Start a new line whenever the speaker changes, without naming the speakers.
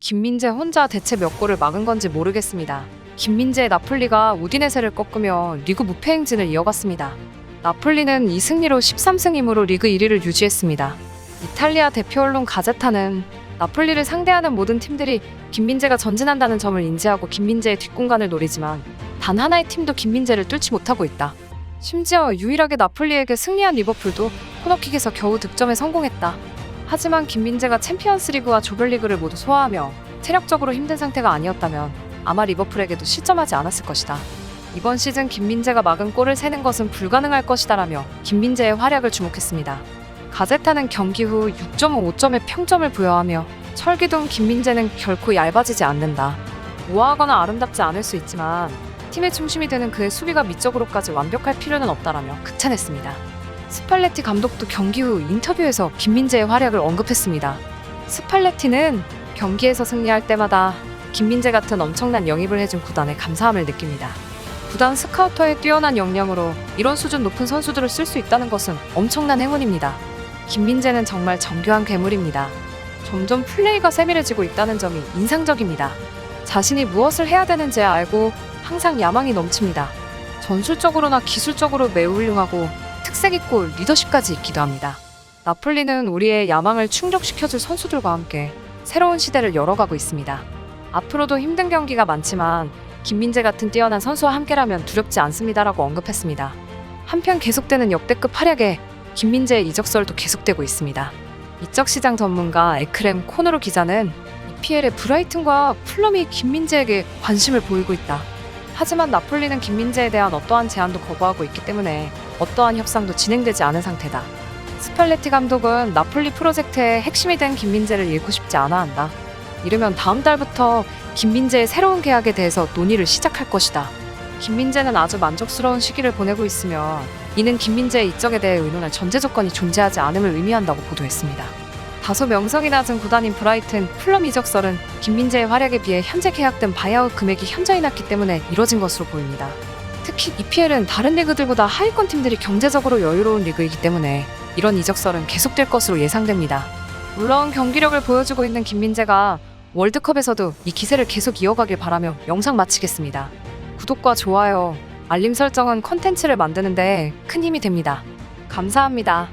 김민재 혼자 대체 몇 골을 막은 건지 모르겠습니다. 김민재의 나폴리가 우디네세를 꺾으며 리그 무패 행진을 이어갔습니다. 나폴리는 이 승리로 13승 2무로 리그 1위를 유지했습니다. 이탈리아 대표 언론 가제타는 나폴리를 상대하는 모든 팀들이 김민재가 전진한다는 점을 인지하고 김민재의 뒷공간을 노리지만 단 하나의 팀도 김민재를 뚫지 못하고 있다. 심지어 유일하게 나폴리에게 승리한 리버풀도 코너킥에서 겨우 득점에 성공했다. 하지만 김민재가 챔피언스리그와 조별리그를 모두 소화하며 체력적으로 힘든 상태가 아니었다면 아마 리버풀에게도 실점하지 않았을 것이다. 이번 시즌 김민재가 막은 골을 세는 것은 불가능할 것이다라며 김민재의 활약을 주목했습니다. 가제타는 경기 후 6.5점의 평점을 부여하며 철기둥 김민재는 결코 얇아지지 않는다. 우아하거나 아름답지 않을 수 있지만 팀의 중심이 되는 그의 수비가 미적으로까지 완벽할 필요는 없다라며 극찬했습니다. 스팔레티 감독도 경기 후 인터뷰에서 김민재의 활약을 언급했습니다. 스팔레티는 경기에서 승리할 때마다 김민재 같은 엄청난 영입을 해준 구단에 감사함을 느낍니다. 구단 스카우터의 뛰어난 역량으로 이런 수준 높은 선수들을 쓸 수 있다는 것은 엄청난 행운입니다. 김민재는 정말 정교한 괴물입니다. 점점 플레이가 세밀해지고 있다는 점이 인상적입니다. 자신이 무엇을 해야 되는지 알고 항상 야망이 넘칩니다. 전술적으로나 기술적으로 매우 훌륭하고 특색 있고 리더십까지 있기도 합니다. 나폴리는 우리의 야망을 충족시켜줄 선수들과 함께 새로운 시대를 열어가고 있습니다. 앞으로도 힘든 경기가 많지만 김민재 같은 뛰어난 선수와 함께라면 두렵지 않습니다라고 언급했습니다. 한편 계속되는 역대급 활약에 김민재의 이적설도 계속되고 있습니다. 이적 시장 전문가 에크렘 코노로 기자는 EPL의 브라이튼과 플럼이 김민재에게 관심을 보이고 있다. 하지만 나폴리는 김민재에 대한 어떠한 제안도 거부하고 있기 때문에 어떠한 협상도 진행되지 않은 상태다. 스팔레티 감독은 나폴리 프로젝트의 핵심이 된 김민재를 잃고 싶지 않아 한다. 이르면 다음 달부터 김민재의 새로운 계약에 대해서 논의를 시작할 것이다. 김민재는 아주 만족스러운 시기를 보내고 있으며 이는 김민재의 이적에 대해 의논할 전제 조건이 존재하지 않음을 의미한다고 보도했습니다. 다소 명성이 낮은 구단인 브라이튼 플럼 이적설은 김민재의 활약에 비해 현재 계약된 바이아웃 금액이 현저히 낮기 때문에 이뤄진 것으로 보입니다. 특히 EPL은 다른 리그들보다 하위권 팀들이 경제적으로 여유로운 리그이기 때문에 이런 이적설은 계속될 것으로 예상됩니다. 물론 경기력을 보여주고 있는 김민재가 월드컵에서도 이 기세를 계속 이어가길 바라며 영상 마치겠습니다. 구독과 좋아요, 알림 설정은 컨텐츠를 만드는데 큰 힘이 됩니다. 감사합니다.